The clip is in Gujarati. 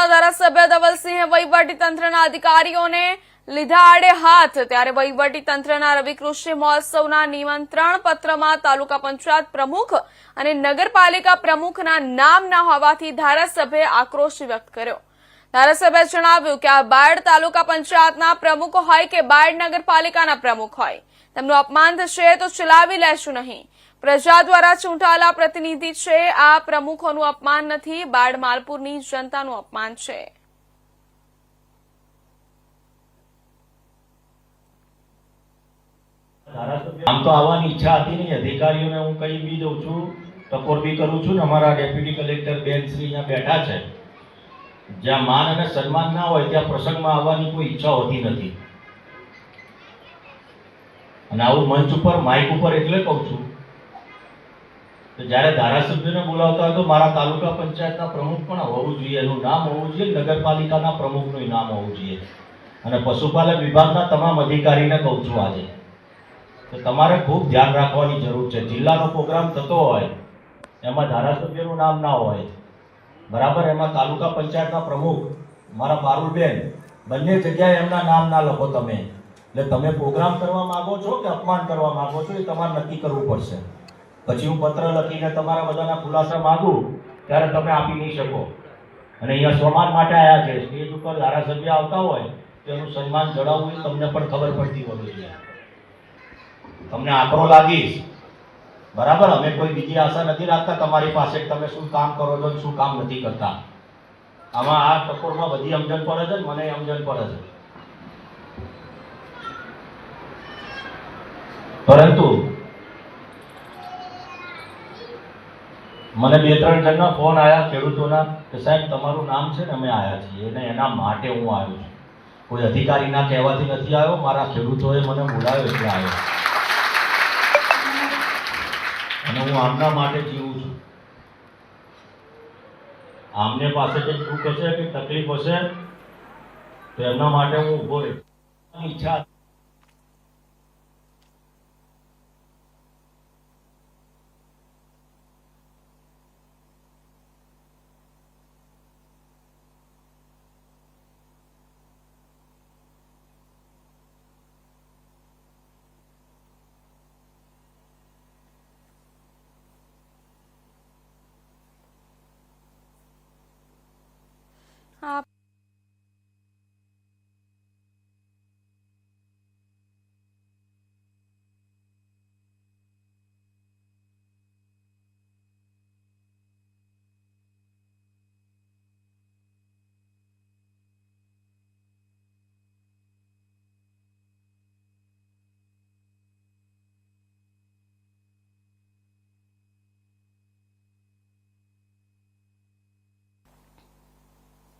પંચાયતના ધારાસભ્ય ધવલસિંહે વહીવટી તંત્રના અધિકારીઓને લીધા આડે હાથ. ત્યારે વહીવટી તંત્રના રવિ કૃષિ મહોત્સવના નિમંત્રણ પત્રમાં તાલુકા પંચાયત પ્રમુખ અને નગરપાલિકા પ્રમુખના નામ ના હોવાથી ધારાસભ્યે આક્રોશ વ્યક્ત કર્યો. ધારાસભ્યે જણાવ્યું કે આ બાયડ તાલુકા પંચાયતના પ્રમુખ હોય કે બાયડ નગરપાલિકાના પ્રમુખ હોય. તેમનું અપમાન થશે તો ચલાવી લેશું નહીં. પ્રજા દ્વારા ચૂંટાયેલા પ્રતિનિધિ છે. આ પ્રમુખોનું અપમાન નથી. બાળ માલપુરની જનતાનું અપમાન છે. આમ તો આવવાની ઈચ્છા હતી નહીં. અધિકારીઓને હું કહી બી દઉં છું, ટકોર બી કરું છું ને અમારા ડેપ્યુટી કલેક્ટર બેન શ્રી અહીંયા બેઠા છે. જ્યાં માન અને સન્માન ના હોય ત્યાં પ્રસંગમાં આવવાની કોઈ ઈચ્છા હોતી નથી. અને આવું મંચ ઉપર, માઇક ઉપર એટલે કહું છું કે જ્યારે ધારાસભ્યને બોલાવતા હોય તો મારા તાલુકા પંચાયતના પ્રમુખ પણ હોવું જોઈએ. એનું નામ હોવું જોઈએ, નગરપાલિકાના પ્રમુખનું નામ હોવું જોઈએ. અને પશુપાલન વિભાગના તમામ અધિકારીને કહું છું આજે, તો તમારે ખૂબ ધ્યાન રાખવાની જરૂર છે. જિલ્લાનો પ્રોગ્રામ થતો હોય, એમાં ધારાસભ્યનું નામ ના હોય, બરાબર? એમાં તાલુકા પંચાયતના પ્રમુખ, મારા પારુલબેન બંને જગ્યાએ એમના નામ ના લખો તમે. એટલે તમે પ્રોગ્રામ કરવા માંગો છો કે અપમાન કરવા માંગો છો એ તમારે નક્કી કરવું પડશે. પછી હું પત્ર લખીને તમારા બધાના ખુલાસા માગું, ત્યારે તમે આપી નહીં શકો. અને અહીંયા સન્માન માટે આવ્યા છે, સ્ટેજ ઉપર ધારાસભ્ય આવતા હોય તો એનું સન્માન જણાવવું એ તમને પણ ખબર પડતી હોય છે. તમને આકરો લાગીશ. બરાબર, અમે કોઈ બીજી આશા નથી રાખતા, તમારી પાસે તમે શું કામ કરો છો શું કામ નથી કરતા. આમાં આ ટકોરમાં બધી સમજણ પડે છે મને સમજણ પડે છે. પરંતુ મને બે ત્રણ જણના ફોન આવ્યા ખેડૂતોના કે સાહેબ, તમારું નામ છે ને અમે આવ્યા છીએ અને એના માટે હું આવ્યો છું. કોઈ અધિકારીના કહેવાથી નથી આવ્યો, મારા ખેડૂતોએ મને બોલાવ્યો એટલે આવ્યો. અને હું આમના માટે જીવું છું. આમને પાસે કંઈક દુઃખ હશે કે તકલીફ હશે, તો એમના માટે હું ઊભો રહીશ ઈચ્છા